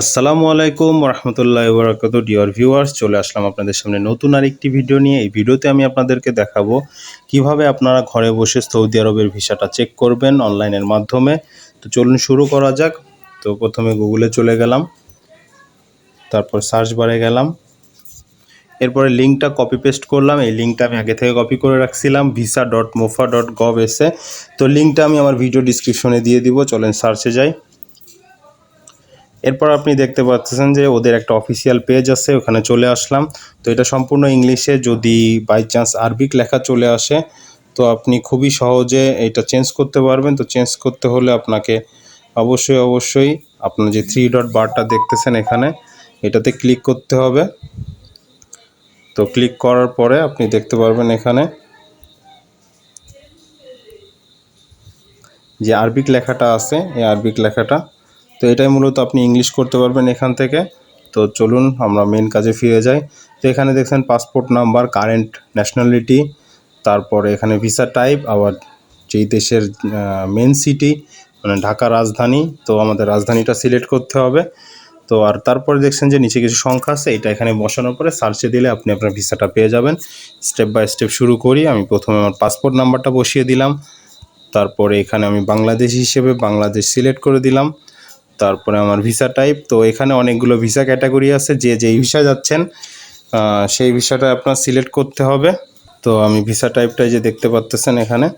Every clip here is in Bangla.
আসসালামু আলাইকুম রহমতুল্লাহ বরাকাত ডিয়ার ভিউয়ার্স চলে আসলাম আপনাদের সামনে নতুন আরেকটি ভিডিও নিয়ে। এই ভিডিওতে আমি আপনাদেরকে দেখাবো কীভাবে আপনারা ঘরে বসে সৌদি আরবের ভিসাটা চেক করবেন অনলাইনের মাধ্যমে। তো চলুন শুরু করা যাক। তো প্রথমে গুগলে চলে গেলাম। তারপর সার্চ বারে গেলাম। এরপরে লিঙ্কটা কপি পেস্ট করলাম। এই লিঙ্কটা আমি আগে থেকে কপি করে রাখছিলাম visa dot MOFA dot gov এসে তো লিঙ্কটা আমি আমার ভিডিও ডিসক্রিপশনে দিয়ে দিব। চলেন সার্চে যাই। এরপর আপনি দেখতে পাচ্ছেন যে ওদের একটা অফিসিয়াল পেজ আছে, ওখানে চলে আসলাম। তো এটা সম্পূর্ণ ইংলিশে, যদি বাই চান্স আরবিক লেখা চলে আসে, তো আপনি খুবই সহজে এটা চেঞ্জ করতে পারবেন। তো চেঞ্জ করতে হলে আপনাকে অবশ্যই অবশ্যই আপনার যে থ্রি ডট বারটা দেখতেছেন এখানে, এটাতে ক্লিক করতে হবে। তো ক্লিক করার পরে আপনি দেখতে পারবেন এখানে যে আরবিক লেখাটা আছে, এই আরবিক লেখাটা তো এটাই মূলত আপনি ইংলিশ করতে পারবেন এখান থেকে। তো চলুন আমরা মেন কাজে ফিরে যাই। তো এখানে দেখছেন পাসপোর্ট নাম্বার কারেন্ট ন্যাশনালিটি তারপরে এখানে ভিসা টাইপ আবার যেই দেশের মেন সিটি মানে ঢাকা রাজধানী। তো আমাদের রাজধানীটা সিলেক্ট করতে হবে। তো আর তারপরে দেখছেন যে নিচে কিছু সংখ্যা আছে, এটা এখানে বসানোর পরে সার্চে দিলে আপনি আপনার ভিসাটা পেয়ে যাবেন। স্টেপ বাই স্টেপ শুরু করি। আমি প্রথমে আমার পাসপোর্ট নাম্বারটা বসিয়ে দিলাম। তারপরে এখানে আমি বাংলাদেশ হিসেবে বাংলাদেশ সিলেক্ট করে দিলাম। তারপরে আমার ভিসা টাইপ তো এখানে অনেকগুলো ভিসা ক্যাটাগরি আছে, যে যেই ভিসা যাচ্ছেন সেই ভিসাটা আপনার সিলেক্ট করতে হবে। তো আমি ভিসা টাইপটাই যে দেখতে পাচ্তেছেন এখানে,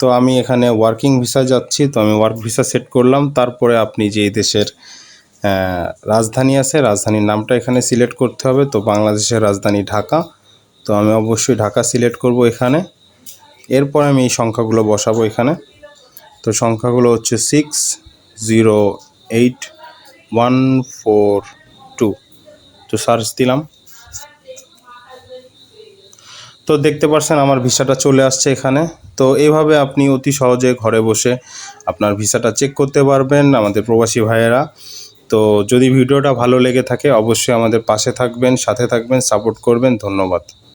তো আমি এখানে ওয়ার্কিং ভিসা যাচ্ছি, তো আমি ওয়ার্ক ভিসা সেট করলাম। তারপরে আপনি যেই দেশের রাজধানী আছে, রাজধানীর নামটা এখানে সিলেক্ট করতে হবে। তো বাংলাদেশের রাজধানী ঢাকা, তো আমি অবশ্যই ঢাকা সিলেক্ট করব এখানে। এরপর আমি এই সংখ্যাগুলো বসাবো এখানে। তো সংখ্যাগুলো হচ্ছে six zero eight one four two তো সার্চ দিলাম। তো দেখতে পাচ্ছেন আমার ভিসাটা চলে আসছে এখানে। তো এইভাবে আপনি অতি সহজে ঘরে বসে আপনার ভিসাটা চেক করতে পারবেন আমাদের প্রবাসী ভাইয়েরা। তো যদি ভিডিওটা ভালো লেগে থাকে অবশ্যই আমাদের পাশে থাকবেন, সাথে থাকবেন সাপোর্ট করবেন। ধন্যবাদ।